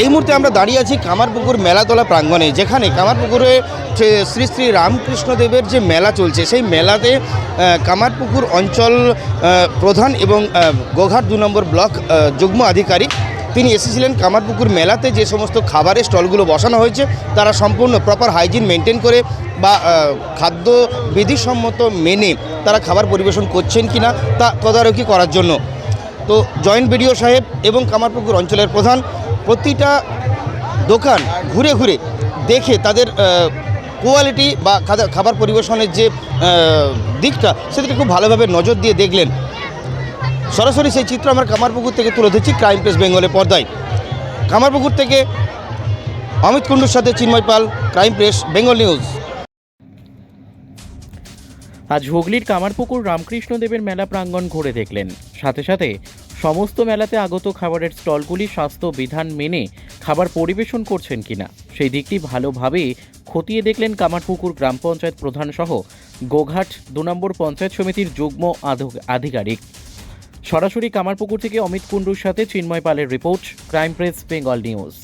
এই মুহূর্তে আমরা দাঁড়িয়ে আছি কামারপুকুর মেলাতলা প্রাঙ্গণে, যেখানে কামারপুকুরে শ্রী শ্রী রামকৃষ্ণদেবের যে মেলা চলছে, সেই মেলাতে কামারপুকুর অঞ্চল প্রধান এবং গোঘাট দু নম্বর ব্লক যুগ্ম আধিকারিক তিনি এসেছিলেন কামারপুকুর মেলাতে যে সমস্ত খাবারের স্টলগুলো বসানো হয়েছে, তারা সম্পূর্ণ প্রপার হাইজিন মেনটেন করে বা খাদ্য বিধিসম্মত মেনে তারা খাবার পরিবেশন করছেন কি না তা তদারকি করার জন্য। তো জয়েন্ট বিডিও সাহেব এবং কামারপুকুর অঞ্চলের প্রধান প্রতিটা দোকান ঘুরে ঘুরে দেখে তাদের কোয়ালিটি বা খাবার পরিবেশনের যে দিকটা সেদিকে খুব ভালোভাবে নজর দিয়ে দেখলেন। সরাসরি সেই চিত্র আমরা কামারপুকুর থেকে তুলে ধরছি ক্রাইম প্রেস বেঙ্গলের পর্দায়। কামারপুকুর থেকে অমিত কুণ্ডুর সাথে Chinmoy Pal crime press Bengal news আজ হুগলির কামারপুকুর রামকৃষ্ণদেবের মেলা প্রাঙ্গণ ঘুরে দেখলেন। সাথে সাথে সমস্ত মেলাতে আগত খাবারের স্টলগুলি স্বাস্থ্য বিধান মেনে খাবার পরিবেশন করছেন কিনা, সেই দিকটি ভালোভাবে খতিয়ে দেখলেন কামারপুকুর গ্রাম পঞ্চায়েত প্রধান সহ গোঘাট দু নম্বর পঞ্চায়েত সমিতির যুগ্ম আধ- আধিকারিক। সরাসরি কামারপুকুর থেকে অমিত কুণ্ডুর সাথে চিন্ময় পালের report, crime press, Bengal news.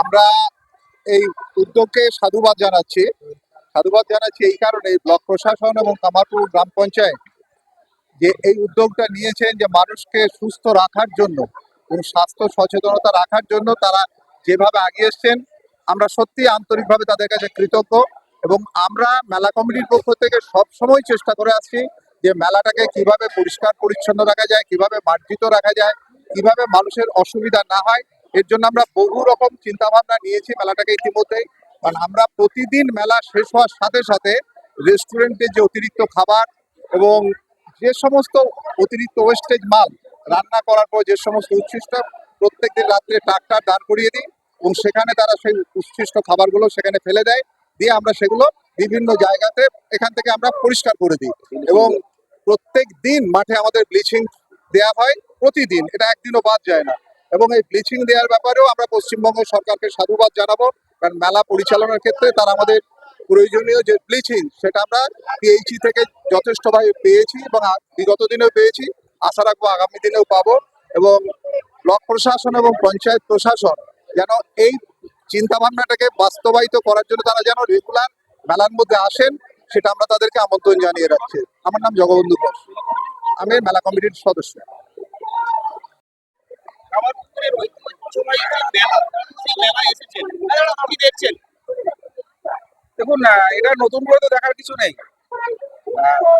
আমরা এই উদ্যোগকে সাধুবাদ জানাচ্ছি। সাধুবাদ জানাচ্ছি এই কারণে ব্লক প্রশাসন এবং কামারপুর গ্রাম পঞ্চায়েত যে এই উদ্যোগটা নিয়েছেন যে মানুষকে সুস্থ রাখার জন্য এবং স্বাস্থ্য সচেতনতা রাখার জন্য তারা যেভাবে এগিয়ে এসছেন, আমরা সত্যি আন্তরিকভাবে তাদের কাছে কৃতজ্ঞ এবং আমরা মেলা কমিটির পক্ষ থেকে সব সময় চেষ্টা করে আসছি যে মেলাটাকে কীভাবে পরিষ্কার পরিচ্ছন্ন রাখা যায়, কীভাবে মার্জিত রাখা যায়, কীভাবে মানুষের অসুবিধা না হয়, এর জন্য আমরা বহু রকম চিন্তা ভাবনা নিয়েছি মেলাটাকে ইতিমধ্যেই। কারণ আমরা প্রতিদিন মেলা শেষ হওয়ার সাথে সাথে রেস্টুরেন্টে যে অতিরিক্ত খাবার এবং যে সমস্ত অতিরিক্ত ওয়েস্টেজ মাল রান্না করার পর যে সমস্ত উচ্ছিষ্ট, প্রত্যেকদিন রাত্রে ট্রাক্টর দাঁড় করিয়ে দিই এবং সেখানে তারা সেই উচ্ছিষ্ট খাবারগুলো সেখানে ফেলে দেয়। দিয়ে আমরা সেগুলো বিভিন্ন জায়গাতে এখান থেকে আমরা পরিষ্কার করে দিই। এবং প্রত্যেক দিন মাঠে আমাদের ব্লিচিং দেওয়া হয়, প্রতিদিন। এটা একদিনও বাদ যায় না। এবং এই ব্লিচিং দেওয়ার ব্যাপারেও আমরা পশ্চিমবঙ্গ সরকারকে সাধুবাদ জানাব। কারণ মেলা পরিচালনার ক্ষেত্রে তারা আমাদের প্রয়োজনীয় যে ব্লিচিং সেটা আমরা পিএইচি থেকে যথেষ্টভাবে পেয়েছি এবং বিগত দিনেও পেয়েছি। আশা রাখব আগামী দিনেও পাবো। এবং ব্লক প্রশাসন এবং পঞ্চায়েত প্রশাসন যেন এই চিন্তা ভাবনাটাকে বাস্তবায়িত করার জন্য তারা যেন রেগুলার মেলার মধ্যে আসেন। সেটা আমরা তাদেরকে আমন্ত্রণ জানিয়ে রাখছি। আমার নাম জগবন্ধু ঘোষ। আমি মেলা কমিটির সদস্য। কামারপুকুরের ঐতিহ্যবাহী যে মেলা সেই মেলায় এসেছেন কি দেখছেন? দেখুন এটা নতুন করে তো দেখার কিছু নেই।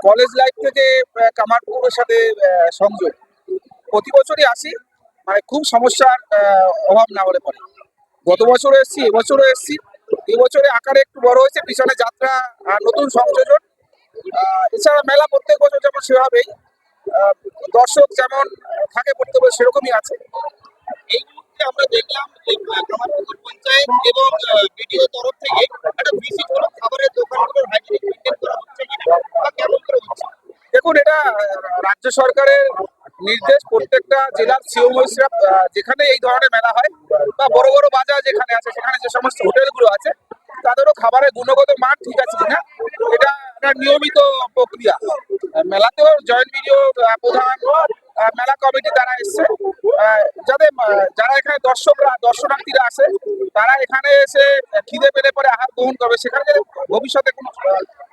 কলেজ লাইফ থেকে কামারপুরের সাথে সংযোগ। প্রতি বছরই আসি মানে খুব সমস্যার অভাব না হলে পরে। গত বছরও এসেছি এবছরও এসেছি। এবছরে আকারে একটু বড় হয়েছে, পিছনে যাত্রা নতুন সংযোজন। এছাড়া মেলা প্রত্যেক বছর যেমন সেভাবেই দর্শক যেমন থাকে প্রত্যেক বছর সেরকমই আছে। এই মুহূর্তে আমরা দেখলাম যে পঞ্চায়েত এবং বিডিও তরফ থেকে একটা ভিজিট হলো খাবারের দোকানগুলোর হাইজিনিক মেনটেন করা হচ্ছে কিনা বা কেমন করে হচ্ছে? দেখুন, এটা রাজ্য সরকারের নির্দেশ প্রত্যেকটা জেলার সিও মহিষরা যেখানে এই ধরনের মেলা হয় বা বড় বড় বাজার যেখানে আছে, সেখানে যে সমস্ত হোটেলগুলো আছে, তাদেরও খাবারের গুণগত মান ঠিক আছে কিনা, এটা একটা নিয়মিত প্রক্রিয়া। মেলাতেও জয়েন্ট ভিডিও প্রধান মেলা কমিটি তারা এসছে। যাদের যারা এখানে দর্শকরা, দর্শনার্থীরা আসে, তারা এখানে এসে খিদে পেলে পরে আহার গ্রহণ করবে। সেখানে যাতে ভবিষ্যতে কোনো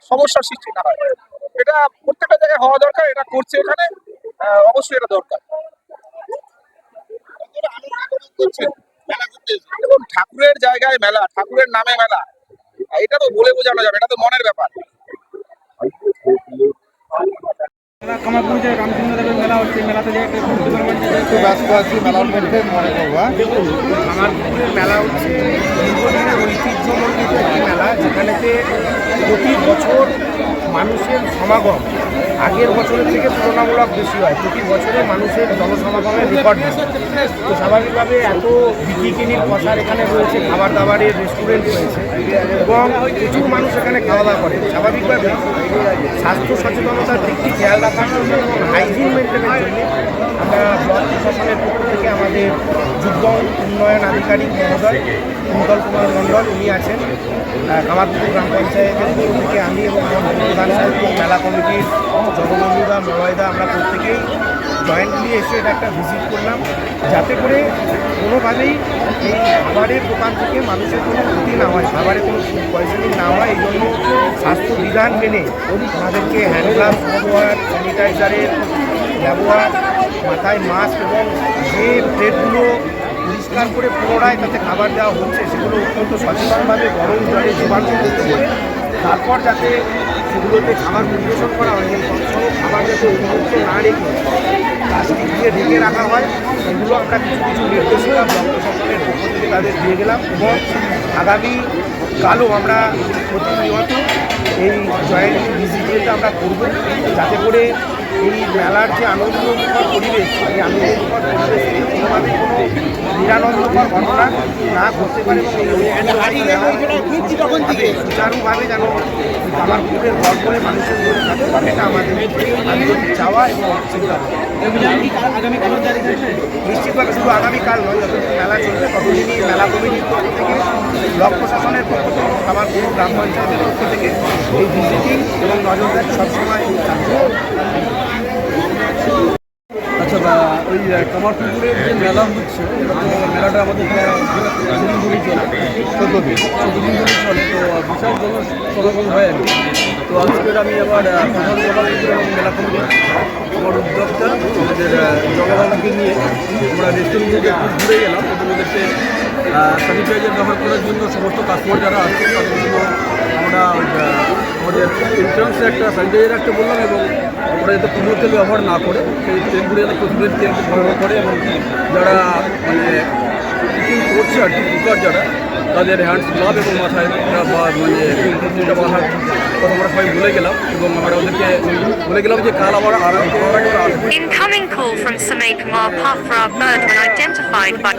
সমস্যার সৃষ্টি না হয়। এটা প্রত্যেকটা জায়গায় হওয়া দরকার, এটা করছে এখানে। অবশ্যই এটা দরকার? দেখুন, ঠাকুরের জায়গায় মেলা, ঠাকুরের নামে মেলা, এটা তো বলে বোঝানো যাবে, এটা তো মনের ব্যাপার মেলা হচ্ছে মেলাতে ব্যস্ত আছি মনে হ্যাঁ? মেলা হচ্ছে ঐতিহ্যমণ্ডিত একটি মেলা, যেখানেতে প্রতি বছর মানুষের সমাগম আগের বছরের থেকে তুলনামূলক বেশি হয়। প্রতি বছরে মানুষের জনসমাগমের রেকর্ড তো স্বাভাবিকভাবে এত বিকিকিনির প্রসার এখানে রয়েছে খাবার দাবারের রেস্টুরেন্ট রয়েছে এবং প্রচুর মানুষ এখানে খাওয়া দাওয়া করে। স্বাভাবিকভাবে স্বাস্থ্য সচেতনতার দিকটি খেয়াল রাখার জন্য এবং হাইজিন মেনটেনের জন্য আমরা ব্লক প্রশাসনের পক্ষ থেকে আমাদের যুগ্ম উন্নয়ন আধিকারিক মহোদয় কুন্তল কুমার মণ্ডল, উনি আছেন। কামারপুকুর গ্রাম পঞ্চায়েতের পক্ষ থেকে আমি এবং আমার প্রধান সাহেব মেলা কমিটির জগবন্ধুদা মলয়দা আমরা প্রত্যেকেই জয়েন্টলি এসে এটা একটা ভিজিট করলাম। যাতে করে কোনোভাবেই এই খাবারের দোকান থেকে মানুষের কোনো ক্ষতি না হয়, খাবারে কোনো ফুড পয়জনিং না হয়, এই জন্য স্বাস্থ্য বিধান মেনে আমাদেরকে হ্যান্ড গ্লাভস ব্যবহার স্যানিটাইজারের ব্যবহার, মাথায় মাস্ক এবং যে প্লেটগুলো পরিষ্কার করে পুনরায় তাতে খাবার দেওয়া হচ্ছে, সেগুলো অত্যন্ত সচেতনভাবে গরম জলে জীবাণুমুক্ত করে, তারপর যাতে সেগুলোতে খাবার পরিবেশন করা হয় এবং সবসময় খাবার যাতে উন্মুক্ত না রেখে প্লাস্টিক দিয়ে ঢেকে রাখা হয়, সেগুলো আমরা কিছু কিছু নির্দেশনা ব্লক প্রশাসনের পক্ষ থেকে তাদের দিয়ে গেলাম এবং আগামী কালও আমরা প্রতিনিয়ত এই জয়েন্ট ভিজিটটা আমরা করব। যাতে করে এই মেলার যে আনন্দমুখর পরিবেশ এই আনন্দমুখর পরিবেশে কোনোভাবে কোনো নিরানন্দকর ঘটনা না ঘটতে পারে এই সুচারুভাবে যেন আমার পুকুরের করে মানুষের মনে থাকতে পারে এটা আমাদের আন্তরিক চাওয়া এবং চিন্তা নিশ্চিতভাবে শুধু আগামীকাল নয় যতদিন মেলা চলবে ততদিনই মেলা কমিটির পক্ষ থেকে ব্লক প্রশাসনের পক্ষ থেকে আমার পুরো গ্রাম পঞ্চায়েতের পক্ষ থেকে এই ভিজিটিং এবং নজরদারি সবসময় থাকবে আচ্ছা ওই কামারপুকুরের যে মেলা হচ্ছে মেলাটা আমাদের চলে। চোদ্দ দিন। চলে। বিশাল জন সমাগম হয় আর কি তো আজকের আমি আবার প্রধান মেলা কমিটির আমার উদ্যোক্তা, আমাদের জগবাবুকে নিয়ে আমরা রেস্টুরেন্টে একটু ঘুরে গেলাম। এবং স্যানিটাইজার ব্যবহার করার জন্য সমস্ত কাস্টমার যারা আছে, তাদের জন্য আমরা আমাদের এন্ট্রান্সে একটা স্যানিটাইজার একটা বললাম এবং ওরা যাতে কোনো তেল ব্যবহার না করে, সেই তেলগুলো যাতে প্রচুরের তেল ব্যবহার করে এবং যারা মানে কুকিং করছে আর কি কুকার যারা তাদের হ্যান্ডস গ্লাভ এবং মাথায় ওরা বা- মানে যেটা বাঁধার কথা আমরা সবাই বলে গেলাম এবং আমরা ওদেরকে বলে গেলাম যে কাল আবার আরাম করার আগে ওরা আসবে। Incoming call from Samay Kumar Pafra bird unidentified by